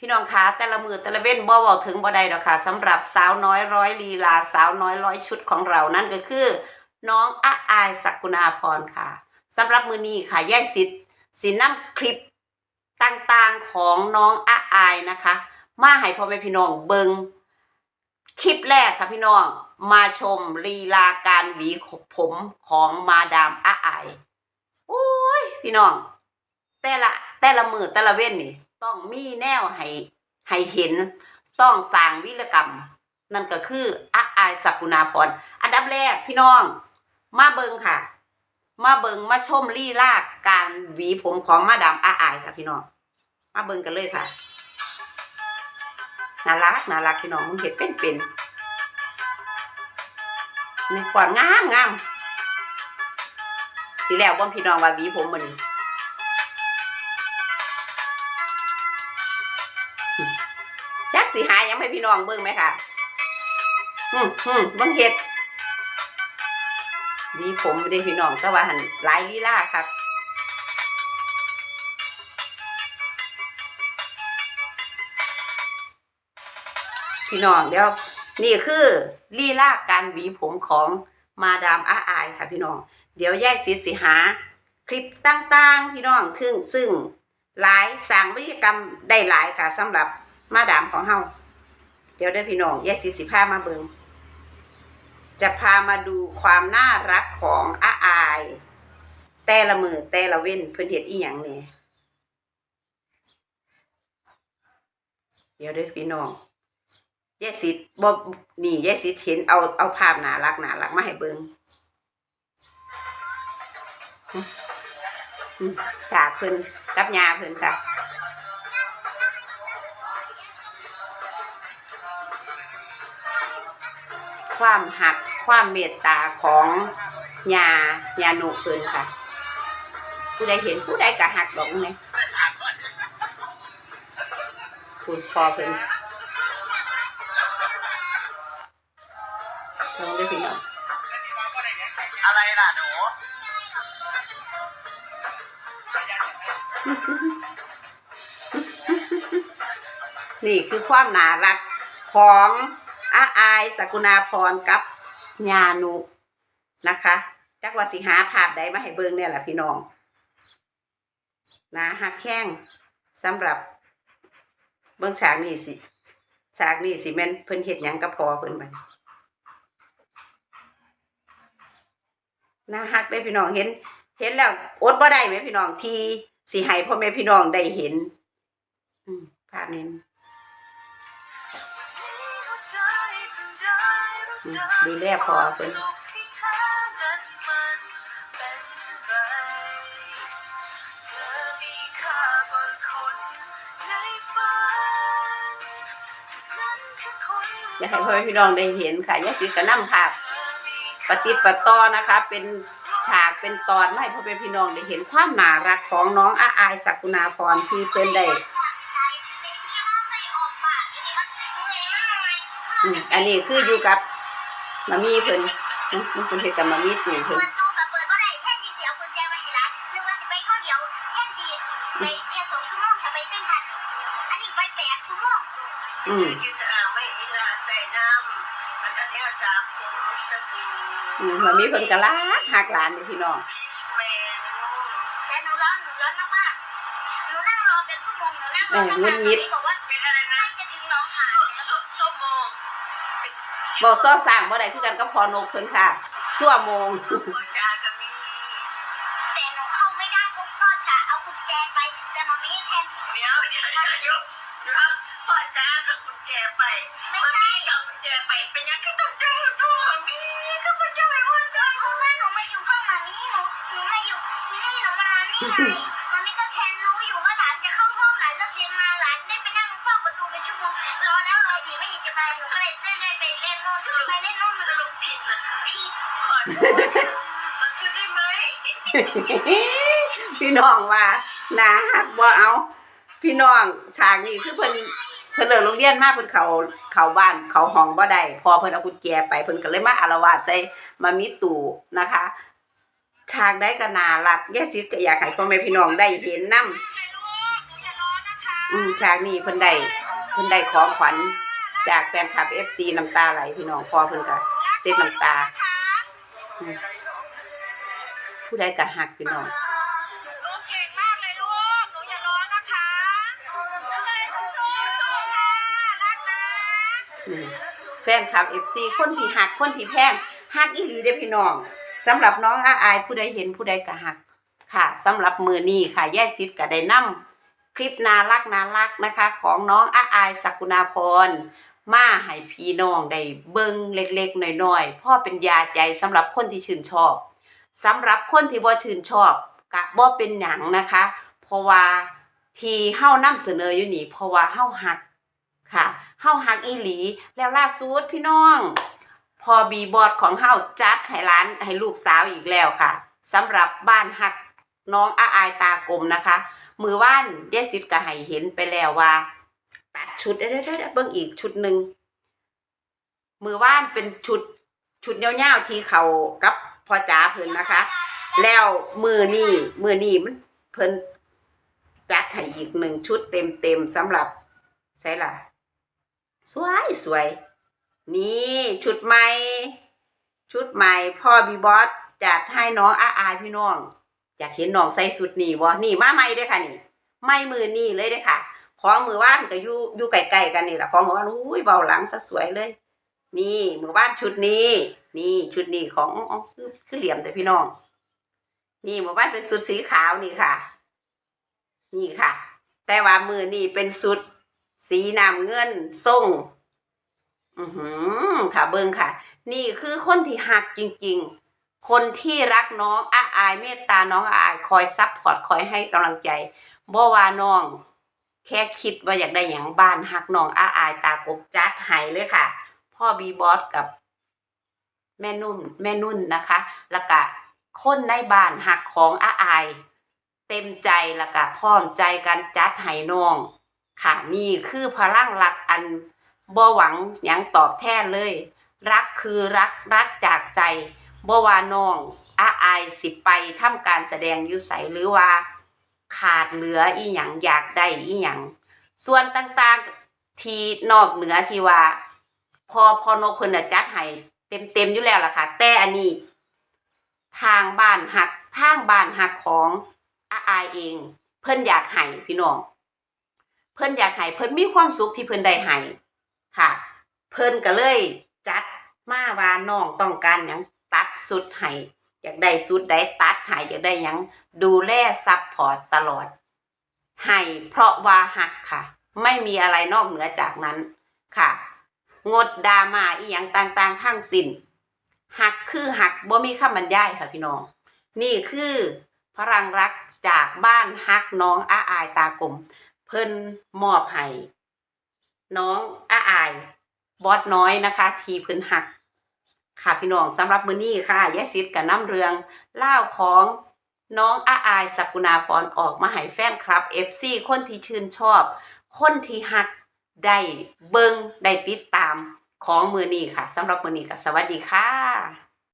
พี่น้องคะแต่ละมือแต่ละเว้นบ่เว้าถึงบ่ได้ดอกค่ะสำหรับสาวน้อยร้อยลีลาสาวน้อยร้อยชุดของเรานั่นก็คือ น้องอาอายศักกุณาพรค่ะสำหรับมือนี้ค่ะแย่สิทธิ์สินำคลิปต่างๆของน้องอาอายนะคะ มาให้พ่อแม่พี่น้องเบิงคลิปแรกค่ะพี่น้องมาชมลีลาการหวีผมของมาดามอาอายโอ้ยพี่น้อง แต่ละแต่ละมือแต่ละเว้นนี่ ต้องมีแนวให้ให้เห็นต้องสร้างวิรกรรม นั่นก็คืออาอายศักกุณาพรอันดับแรกพี่น้อง มาเบิงค่ะ มาเบิงมาชมลีลากการหวีผมของมาดามอาอายค่ะพี่น้อง มาเบิงกันเลยค่ะน่ารักน่ารักพี่น้องมึงเห็นเป็นเป็นในความงามงามสิแล้วบ่พี่น้องว่าหวีผมมัน สิหายังให้พี่น้องเบิ่งไหมค่ะอืมอืมเบิ่งเห็ดดีผมไม่ได้พี่น้องแต่ว่าหันหลายลีลาครับพี่น้องเดี๋ยวนี่คือลีลาการหวีผมของมาดามอาอายค่ะพี่น้อง เดี๋ยวแยกสิสิหา คลิปต่างๆ พี่น้องซึ่งซึ่งหลายสร้างวิธีกรรมได้หลายค่ะสำหรับ มาดามของเฮาเดี๋ยวเด้พี่น้องแยกสิสิพามาเบิงจะพามาดูความน่ารักของอาอาย แต่ละมือแต่ละเว้นเพิ่อนเฮ็ดอีหยังเนี่ยเดี๋ยวเด้อพี่น้องแยกสิบ่นี่แยกสิเห็นเอาเอาภาพน่ารักน่ารักมาให้เบิงอืมจากเพิ่นกับยาเพิ่นค่ะ ความหักความเมตตาของยายาหนุเพิ่นค่ะ ผู้ใดเห็นผู้ใดก็หักดอกเนี่ยคุณพอเพิ่นลองได้พี่น้องอะไรล่ะหนูนี่คือความน่ารักของ อาอายสกุณาพรกับญานุนะคะจักว่าสิหาภาพใดมาให้เบิ่งเนี่ยแหละพี่น้องนะหักแข้งสำหรับเบิ่งฉากนี้สิฉากนี้สิแม่นเพิ่นเฮ็ดหยังกับพอเพิ่นบัดนี้น่าฮักได้พี่น้องเห็น เห็นแล้วอดบ่ได้ไหมพี่น้องที่สิให้พ่อแม่พี่น้องได้เห็นภาพนี้ ดูแลพอเพิ่นอยากให้พ่อแม่พี่น้องได้เห็นค่ะยายสิกระนำภาพปฏิดประต่อนะคะ เป็นฉากเป็นตอนมาให้พ่อแม่พี่น้องได้เห็นความน่ารักของน้องอาอายศักกุณาพรที่เพิ่นได้อืมอันนี้คืออยู่กับ มามีเพิ่นนะมันเพิ่นเฮ็ดกับมามีตู่เพิ่นประตูกับเปิดบ่ได้แท่นที่เสียกุญแจไว้ที่ร้านนึกว่าสิไปข้าวเดียวแท่นที่ไปแค่สองชั่วโมงถ้าไปเส้นทันอันนี้ไปแปดชั่วโมงอืมกินสะอาดไม่มีลาใส่น้ำมันอันนี้สามคนสบู่อืมมามีเพิ่นก็รักหักหลานนี่พี่น้องพิชแมนแต่หนูร้อนหนูร้อนมากๆหนูนั่งรอเป็นชั่วโมงหนูนั่งรอตั้งนานหนูบอกว่า บอกซ้อสร้างบ่ได้คือกันกับพอนกเพิ่นค่ะชั่วโมง ไปเล่นโน่นสรุปผิดนะคะผิดขอโทษมันคือได้ไหมพี่น้องว่านาหักบ่เอา พี่น้องฉากนี้คือเพิ่นเพิ่นเลิกโรงเรียนมาเพิ่นเขาเขาบ้านเขาห้องบ่ได้พอเพิ่นเอากุญแจไปเพิ่นก็เลยมาอารวาสใจมามีตู่นะคะฉากได้ก็น่ารักแย่สิก็อยากให้พ่อแม่พี่น้องได้เห็นนำอืมฉากนี้เพิ่นได้เพิ่นได้ของขวัญ จากแฟนคลับ FC น้ำตาไหลพี่น้องพอเพิ่นก็เซ็ดน้ำตาอืมผู้ใดก็ฮักพี่น้องลูกเก่งมากเลยลูกหนูอย่าร้องนะคะสู้ๆค่ะรักนะอืมแฟนคลับ FC คนที่หักคนที่แพงหักอีหลีเด้อพี่น้องสำหรับน้องอาอายผู้ใดเห็นผู้ใดก็หักค่ะสำหรับมือนี้ค่ะแย่ซิดก็ได้นำ คลิปน่ารักน่ารักนะคะ ของน้องอาอายสักุณาพรมาให้พี่น้องได้เบิ่งเล็กๆน้อยๆพ่อเป็นยาใจสำหรับคนที่ชื่นชอบสำหรับคนที่บ่ชื่นชอบกะบ่เป็นหยังนะคะ เพราะว่าที่เฮานำเสนออยู่นี่เพราะว่าเฮาหักค่ะเฮาฮักอีหลี แล้วล่าสุดพี่น้อง พอบีบอดของเฮาจัดให้ร้านให้ลูกสาวอีกแล้วค่ะสำหรับบ้านฮัก น้องอาอายตากลมนะคะ มือว่านเยสิทธิ์ก็ให้เห็นไปแล้วว่า ตัดชุดเด้อเด้เบิ่งอีกชุดหนึ่งมือว่านเป็นชุดชุดยาวๆที่เขากับพ่อจ๋าเพิ่นนะคะ แล้วมือนี่มือนี่มันเพิ่นจัดให้อีกหนึ่งชุดเต็มๆสำหรับใช่ล่ะ สวยสวย นี่ชุดใหม่ ชุดใหม่พ่อบีบอสจัดให้น้องอาอายพี่น้อง อยากเห็นน้องใส่สุดนี่บ่นี่มาใหม่ด้อค่ะนี่ไม่มือนี่เลยด้อค่ะของมือว่านก็อยู่อยู่ใกล้ๆกันนี่แหละของมือว่านอุ้ยเบาหลังซะสวยเลย นี่มือว่านชุดนี้ นี่ชุดนี้ของอ๋อคือคือเหลี่ยมแต่พี่น้อง นี่มือว่านเป็นสุดสีขาวนี่ค่ะ นี่ค่ะ แต่ว่ามือนี่เป็นสุดสีน้ำเงินส่งอือหือค่ะเบิ้งค่ะ นี่คือคนที่หักจริง ๆ คนที่รักน้องอาอายเมตตาน้องอาอายคอยซับพอร์ตคอยให้กำลังใจบ่ว่าน้อง แค่คิดว่าอยากได้อย่างบ้านหักน้องอาอายตากบจัดให้เลยค่ะ พ่อบีบอสกับแม่นุ่นแม่นุ่นนะคะแล้วก็คนในบ้านหักของอาอาย เต็มใจแล้วก็พร้อมใจกันจัดให้น้อง ค่ะนี่คือพลังรักอันบ่หวังหยังตอบแทนเลย รักคือรักรักจากใจ บ่ว่าน้องอาอายสิไปทำการแสดงอยู่ไสหรือว่า ขาดเหลืออีหยังอยากได้อีหยังส่วนต่างๆที่นอกเหนือที่ว่า พอพอนกเพิ่นน่ะจัดให้เต็มๆอยู่แล้วล่ะค่ะ แต่อันนี้ ทางบ้านหักทางบ้านหักของอาอายเอง เพิ่นอยากให้พี่น้อง เพิ่นอยากให้เพิ่นมีความสุขที่เพิ่นได้ให้ค่ะ เพิ่นก็เลยจัดมาว่าน้องต้องการหยัง สุดให้อยากได้สุดใดตัดให้อยากได้ยังดูแลซัพพอร์ตตลอด ให้เพราะว่าหักค่ะ ไม่มีอะไรนอกเหนือจากนั้นค่ะ งดดามาอีหยังต่างๆทั้งสิ้นหักคือหักบ่มีคำบรรยายค่ะพี่น้อง นี่คือพลังรักจากบ้านฮักน้องอาอายตากลมเพิ่นมอบให้น้องอาอายบอสน้อยนะคะ ทีเพิ่นหัก ค่ะพี่น้องสำหรับมื้อนี้ค่ะยายซิดกับน้ำเรืองเล่าของน้องอาอายสกุณาพรออกมาให้แฟนคลับ FC คนที่ชื่นชอบ คนที่หักได้เบิงได้ติดตามของมือนี้ค่ะสำหรับมือนี้ก็สวัสดีค่ะ